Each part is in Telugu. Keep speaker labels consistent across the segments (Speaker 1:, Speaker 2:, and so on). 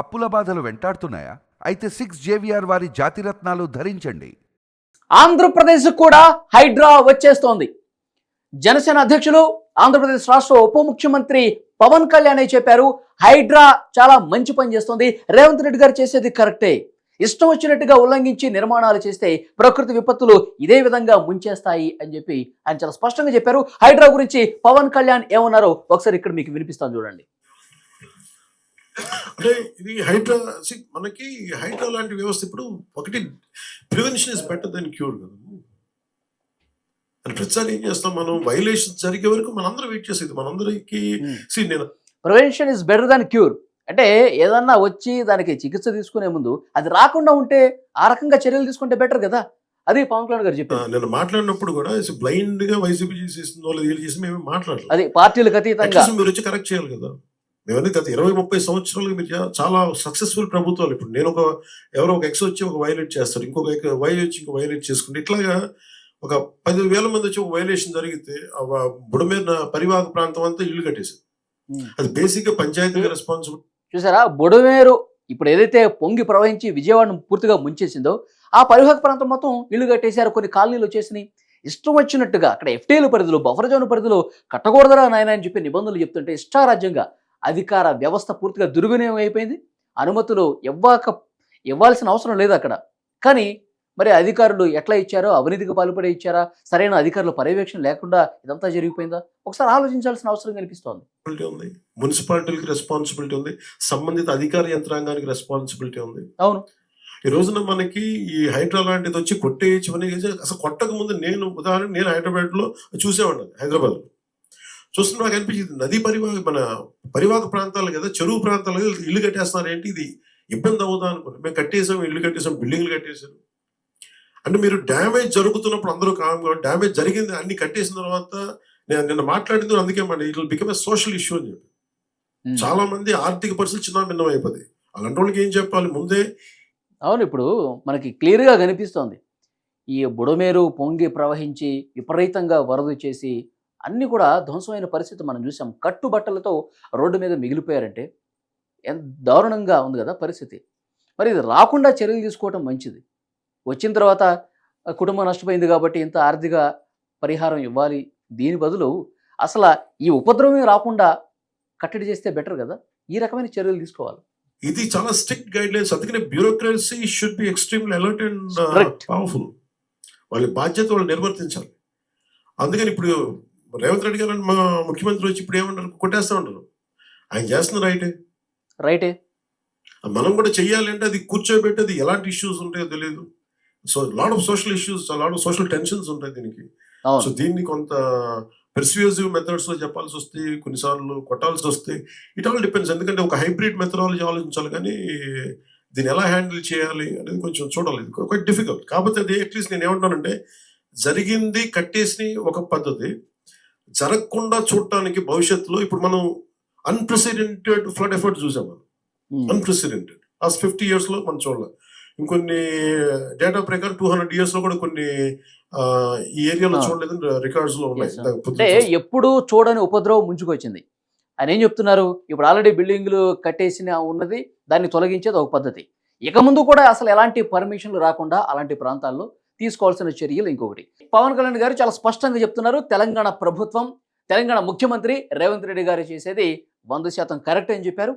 Speaker 1: అప్పుల బాధలు వెంటాడుతున్నాయా? అయితే సిక్స్ జేవిఆర్ వారి జాతిరత్నాలు ధరించండి.
Speaker 2: ఆంధ్రప్రదేశ్ కూడా హైడ్రా వచ్చేస్తోంది. జనసేన అధ్యక్షులు ఆంధ్రప్రదేశ్ రాష్ట్ర ఉప ముఖ్యమంత్రి పవన్ కళ్యాణ్ చెప్పారు హైడ్రా చాలా మంచి పని చేస్తుంది. రేవంత్ రెడ్డి గారు చేసేది కరెక్టే. ఇష్టం వచ్చినట్టుగా ఉల్లంఘించి నిర్మాణాలు చేస్తే ప్రకృతి విపత్తులు ఇదే విధంగా ముంచేస్తాయి అని చెప్పి ఆయన చాలా స్పష్టంగా చెప్పారు. హైడ్రా గురించి పవన్ కళ్యాణ్ ఏమన్నారో ఒకసారి ఇక్కడ మీకు వినిపిస్తాను చూడండి.
Speaker 3: అంటే ఇది హైడ్రా మనకి హైడ్రా లాంటి వ్యవస్థ ఇప్పుడు ఒకటి prevention is better than cure కదా. అని ప్రతిసారి ఏం చేస్తాం మనం? వైలేషన్ జరిగే వరకు మనందరం వెయిట్ చేసేది మనందరికి నేను
Speaker 2: prevention is better than cure. అంటే ఏదన్నా వచ్చి దానికి చికిత్స తీసుకునే ముందు అది రాకుండా ఉంటే ఆ రకంగా చర్యలు తీసుకుంటే బెటర్ కదా. అది పవన్ కళ్యాణ్ గారు చెప్పారు.
Speaker 3: నేను మాట్లాడినప్పుడు కూడా బ్లైండ్గా వైసీపీ చేసేసిందో లేదా వీళ్ళు చేసి మేము మాట్లాడలేదు.
Speaker 2: అది పార్టీలకు అతీతంగా.
Speaker 3: మీరు వచ్చి కరెక్ట్ చేయాలి కదా. మేమన్నీ గత ఇరవై ముప్పై సంవత్సరాలుగా మీరు చాలా సక్సెస్ఫుల్ ప్రభుత్వాలు. ఇప్పుడు నేను ఒక ఎవరో ఒక ఎక్స్ వచ్చి ఒక వైలేట్ చేస్తారు. ఇంకొక వై వచ్చి ఇంకో వైలేట్ చేసుకుంటే ఇట్లాగా ఒక పది వేల మంది వచ్చి ఒక వైలేషన్ జరిగితే బుడమేర పరివాహక ప్రాంతం అంతా ఇల్లు కట్టేసింది. అది బేసిక్గా పంచాయతీ రెస్పాన్సిబుల్
Speaker 2: చూసారా? బొడమేరు ఇప్పుడు ఏదైతే పొంగి ప్రవహించి విజయవాడను పూర్తిగా ముంచేసిందో ఆ పరివాహక ప్రాంతం మొత్తం ఇల్లు కట్టేశారు. కొన్ని కాలనీలు వచ్చేసినాయి. ఇష్టం వచ్చినట్టుగా అక్కడ ఎఫ్టీల పరిధిలో బఫర్ జోన్ పరిధిలో కట్టకూడదురా నాయన అని చెప్పి నిబంధనలు చెప్తుంటే ఇష్టారాజ్యంగా అధికార వ్యవస్థ పూర్తిగా దుర్వినియోగం అయిపోయింది. అనుమతులు ఇవ్వక ఇవ్వాల్సిన అవసరం లేదు అక్కడ. కానీ మరి అధికారులు ఎట్లా ఇచ్చారో అవినీతికి పాల్పడే ఇచ్చారా? సరైన అధికారుల పర్యవేక్షణ లేకుండా ఇదంతా జరిగిపోయిందా? ఒకసారి ఆలోచించాల్సిన అవసరం కనిపిస్తోంది.
Speaker 3: ఉంది. మున్సిపాలిటీలకి రెస్పాన్సిబిలిటీ ఉంది. సంబంధిత అధికార యంత్రాంగానికి రెస్పాన్సిబిలిటీ ఉంది.
Speaker 2: అవును.
Speaker 3: ఈ రోజున మనకి ఈ హైడ్రా లాంటిది వచ్చి కొట్టేయచ్చు అసలు కొట్టక ముందు నేను ఉదాహరణ నేను హైదరాబాద్లో చూసేవాడిని హైదరాబాద్లో చూస్తున్నా నాకు అనిపించింది నదీ పరివాహక మన పరివాహక ప్రాంతాలు కదా చెరువు ప్రాంతాలు కదా, ఇల్లు కట్టేస్తున్నారు. ఏంటి ఇది? ఇబ్బంది అవుదా అనుకున్నాం. మేము కట్టేసాం ఇల్లు కట్టేసాం బిల్డింగ్లు కట్టేసాం. అంటే మీరు డ్యామేజ్ జరుగుతున్నప్పుడు అందరూ కామ్ డ్యామేజ్ జరిగింది అన్ని కట్టేసిన తర్వాత నేను నిన్న మాట్లాడింది అందుకే మన it become a social issue అని చెప్పి. చాలా మంది ఆర్థిక పరిస్థితి చిన్న భిన్నం అయిపోతాయి అలాంటి వాళ్ళకి ఏం చెప్పాలి ముందే?
Speaker 2: అవును ఇప్పుడు మనకి క్లియర్గా కనిపిస్తోంది. ఈ బుడమేరు పొంగి ప్రవహించి విపరీతంగా వరద చేసి అన్నీ కూడా ధ్వంసమైన పరిస్థితి మనం చూసాం. కట్టుబట్టలతో రోడ్డు మీద మిగిలిపోయారంటే ఎంత దారుణంగా ఉంది కదా పరిస్థితి. మరి ఇది రాకుండా చర్యలు తీసుకోవటం మంచిది. వచ్చిన తర్వాత కుటుంబం నష్టపోయింది కాబట్టి ఇంత ఆర్థిక పరిహారం ఇవ్వాలి. దీని బదులు అసలు ఈ ఉపద్రవమే రాకుండా కట్టడి చేస్తే బెటర్ కదా. ఈ రకమైన చర్యలు తీసుకోవాలి.
Speaker 3: ఇది చాలా స్ట్రిక్ట్ గైడ్ లైన్స్ అందుకనే bureaucracy should be extremely alert and. Powerful. వాళ్ళ బాధ్యత వాళ్ళు నిర్వర్తించాలి. అందుకని ఇప్పుడు రేవంత్ రెడ్డి గారు మా ముఖ్యమంత్రి వచ్చి ఇప్పుడు ఏమంటారు కొట్టేస్తా ఉంటారు ఆయన చేస్తున్న రైటే.
Speaker 2: రైటే.
Speaker 3: మనం కూడా చెయ్యాలి అంటే అది కూర్చోబెట్టి అది ఎలాంటి ఇష్యూస్ ఉంటాయో తెలియదు so lot of social issues lot of social tensions ఉంటాయి దీనికి. సో దీన్ని కొంత పెర్స్యూజివ్ మెథడ్స్లో చెప్పాల్సి వస్తే కొన్నిసార్లు కొట్టాల్సి వస్తే ఇట్ ఆల్ డిపెండ్స్ ఎందుకంటే ఒక హైబ్రిడ్ మెథడాలజీ ఆలోచించాలి కానీ దీన్ని ఎలా హ్యాండిల్ చేయాలి అనేది కొంచెం చూడాలి. క్వైట్ డిఫికల్ట్ కాకపోతే అది అట్లీస్ట్ నేను ఏమంటానంటే జరిగింది కట్టేసి ఒక పద్ధతి. జరగకుండా చూడటానికి భవిష్యత్తులో ఇప్పుడు మనం అన్ప్రెసిడెంటెడ్ ఫ్లడ్ ఎఫర్ట్ చూసాం మనం. అన్ప్రెసిడెంటెడ్ లాస్ట్ ఫిఫ్టీ ఇయర్స్లో మనం చూడలేదు ఇంకొన్ని డేటా ప్రకారం టూ హండ్రెడ్ ఇయర్స్లో కూడా కొన్ని ఆ, ఈ ఏరియాలో
Speaker 2: ఆ.
Speaker 3: చూడలేదు రికార్డ్స్లో ఉన్నాయి.
Speaker 2: అంటే. ఎప్పుడు చూడని ఉపద్రవం ముంచుకొచ్చింది. ఆయన ఏం చెప్తున్నారు? ఇప్పుడు ఆల్రెడీ బిల్డింగ్లు కట్టేసిన ఉన్నది దాన్ని తొలగించేది ఒక పద్ధతి. ఇక ముందు కూడా అసలు ఎలాంటి పర్మిషన్లు రాకుండా అలాంటి ప్రాంతాల్లో తీసుకోవాల్సిన చర్యలు ఇంకొకటి. పవన్ కళ్యాణ్ గారు చాలా స్పష్టంగా చెప్తున్నారు తెలంగాణ ప్రభుత్వం తెలంగాణ ముఖ్యమంత్రి రేవంత్ రెడ్డి గారు చేసేది వంద శాతం కరెక్ట్ అని చెప్పారు.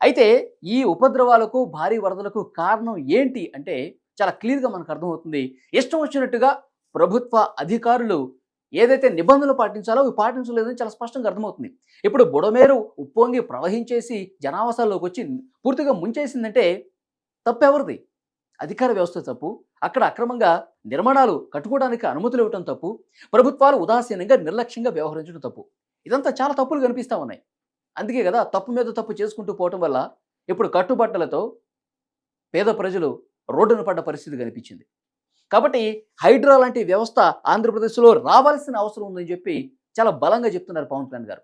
Speaker 2: అయితే ఈ ఉపద్రవాలకు భారీ వరదలకు కారణం ఏంటి అంటే చాలా క్లియర్గా మనకు అర్థమవుతుంది. ఇష్టం వచ్చినట్టుగా ప్రభుత్వ అధికారులు ఏదైతే నిబంధనలు పాటించాలో అవి పాటించలేదని చాలా స్పష్టంగా అర్థమవుతుంది. ఇప్పుడు బుడమేరు ఉప్పొంగి ప్రవహించేసి జనావాసాల్లోకి వచ్చి పూర్తిగా ముంచేసిందంటే తప్పెవరిది? అధికార వ్యవస్థ తప్పు అక్కడ అక్రమంగా నిర్మాణాలు కట్టుకోవడానికి అనుమతులు ఇవ్వటం తప్పు ప్రభుత్వాలు ఉదాసీనంగా నిర్లక్ష్యంగా వ్యవహరించడం తప్పు. ఇదంతా చాలా తప్పులు కనిపిస్తూ ఉన్నాయి. అందుకే కదా తప్పు మీద తప్పు చేసుకుంటూ పోవటం వల్ల ఇప్పుడు కట్టుబట్టలతో పేద ప్రజలు రోడ్డున పడ్డ పరిస్థితి కనిపించింది. కాబట్టి హైడ్రా లాంటి వ్యవస్థ ఆంధ్రప్రదేశ్లో రావాల్సిన అవసరం ఉందని చెప్పి చాలా బలంగా చెప్తున్నారు పవన్ కళ్యాణ్ గారు.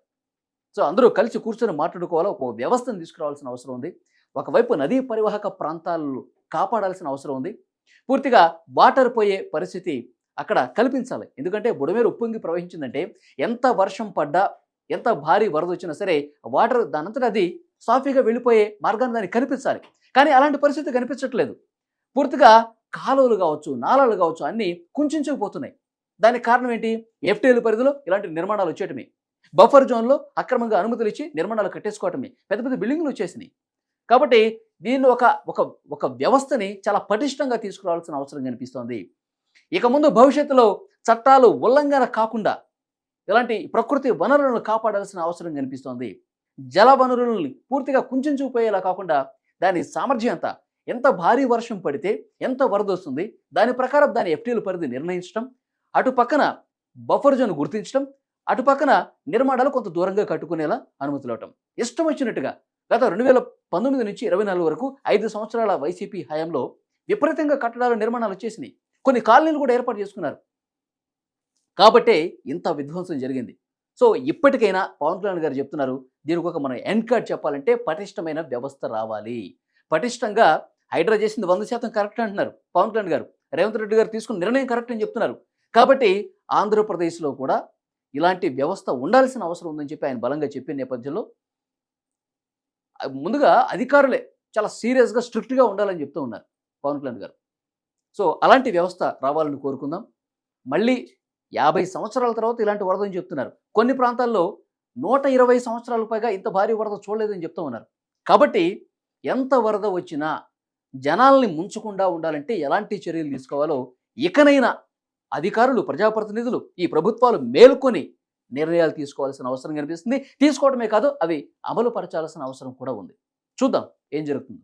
Speaker 2: సో అందరూ కలిసి కూర్చొని మాట్లాడుకోవాలో? ఒక వ్యవస్థను తీసుకురావాల్సిన అవసరం ఉంది. ఒకవైపు నదీ పరివాహక ప్రాంతాలు కాపాడాల్సిన అవసరం ఉంది. పూర్తిగా వాటర్ పోయే పరిస్థితి అక్కడ కల్పించాలి. ఎందుకంటే బుడమేరు ఉప్పొంగి ప్రవహించిందంటే ఎంత వర్షం పడ్డా ఎంత భారీ వరద వచ్చినా సరే వాటర్ దానంతట అది సాఫీగా వెళ్ళిపోయే మార్గాన్ని దానికి కనిపించాలి కానీ అలాంటి పరిస్థితి కనిపించట్లేదు. పూర్తిగా కాలువలు కావచ్చు నాలాలు కావచ్చు అన్నీ కుంచుకుపోతున్నాయి. దానికి కారణం ఏంటి? ఎఫ్టీఎల్ పరిధిలో ఇలాంటి నిర్మాణాలు వచ్చేయటమే. బఫర్ జోన్లో అక్రమంగా అనుమతులు ఇచ్చి నిర్మాణాలు కట్టేసుకోవటమే. పెద్ద పెద్ద బిల్డింగ్లు వచ్చేసినాయి. కాబట్టి దీన్ని ఒక ఒక ఒక వ్యవస్థని చాలా పటిష్టంగా తీసుకురావాల్సిన అవసరం కనిపిస్తోంది. ఇక ముందు భవిష్యత్తులో చట్టాలు ఉల్లంఘన కాకుండా ఇలాంటి ప్రకృతి వనరులను కాపాడాల్సిన అవసరం కనిపిస్తోంది. జల వనరులను పూర్తిగా కుంచుకుపోయేలా కాకుండా దాని సామర్థ్యం ఎంత? ఎంత భారీ వర్షం పడితే ఎంత వరద వస్తుంది? దాని ప్రకారం దాని ఎఫ్టీల పరిధి నిర్ణయించడం అటు పక్కన బఫర్ జోన్ గుర్తించడం అటు పక్కన నిర్మాణాలు కొంత దూరంగా కట్టుకునేలా అనుమతులు ఇవ్వటం ఇష్టం వచ్చినట్టుగా గత రెండు వేల పంతొమ్మిది నుంచి ఇరవై నాలుగు వరకు ఐదు సంవత్సరాల వైసీపీ హయాంలో విపరీతంగా కట్టడాలు నిర్మాణాలు వచ్చేసినాయి కొన్ని కాలనీలు కూడా ఏర్పాటు చేసుకున్నారు. కాబట్టే ఇంత విధ్వంసం జరిగింది. సో ఇప్పటికైనా పవన్ కళ్యాణ్ గారు చెప్తున్నారు దీనికి ఒక మనం ఎన్కార్డ్ చెప్పాలంటే పటిష్టమైన వ్యవస్థ రావాలి. పటిష్టంగా హైడ్రా చేసింది వంద శాతం కరెక్ట్ అంటున్నారు పవన్ కళ్యాణ్ గారు. రేవంత్ రెడ్డి గారు తీసుకున్న నిర్ణయం కరెక్ట్ అని చెప్తున్నారు. కాబట్టి ఆంధ్రప్రదేశ్లో కూడా ఇలాంటి వ్యవస్థ ఉండాల్సిన అవసరం ఉందని చెప్పి ఆయన బలంగా చెప్పిన నేపథ్యంలో ముందుగా అధికారులే చాలా సీరియస్గా స్ట్రిక్ట్గా ఉండాలని చెప్తూ ఉన్నారు పవన్ కళ్యాణ్ గారు. సో అలాంటి వ్యవస్థ రావాలని కోరుకుందాం. మళ్ళీ యాభై సంవత్సరాల తర్వాత ఇలాంటి వరదని చెప్తున్నారు. కొన్ని ప్రాంతాల్లో నూట ఇరవై సంవత్సరాల పైగా ఇంత భారీ వరద చూడలేదని చెప్తూ ఉన్నారు. కాబట్టి ఎంత వరద వచ్చినా జనాల్ని ముంచకుండా ఉండాలంటే ఎలాంటి చర్యలు తీసుకోవాలో ఇకనైనా అధికారులు ప్రజాప్రతినిధులు ఈ ప్రభుత్వాలు మేల్కొని నిర్ణయాలు తీసుకోవాల్సిన అవసరం కనిపిస్తుంది. తీసుకోవడమే కాదు అవి అమలు పరచాల్సిన అవసరం కూడా ఉంది. చూద్దాం ఏం జరుగుతుందో.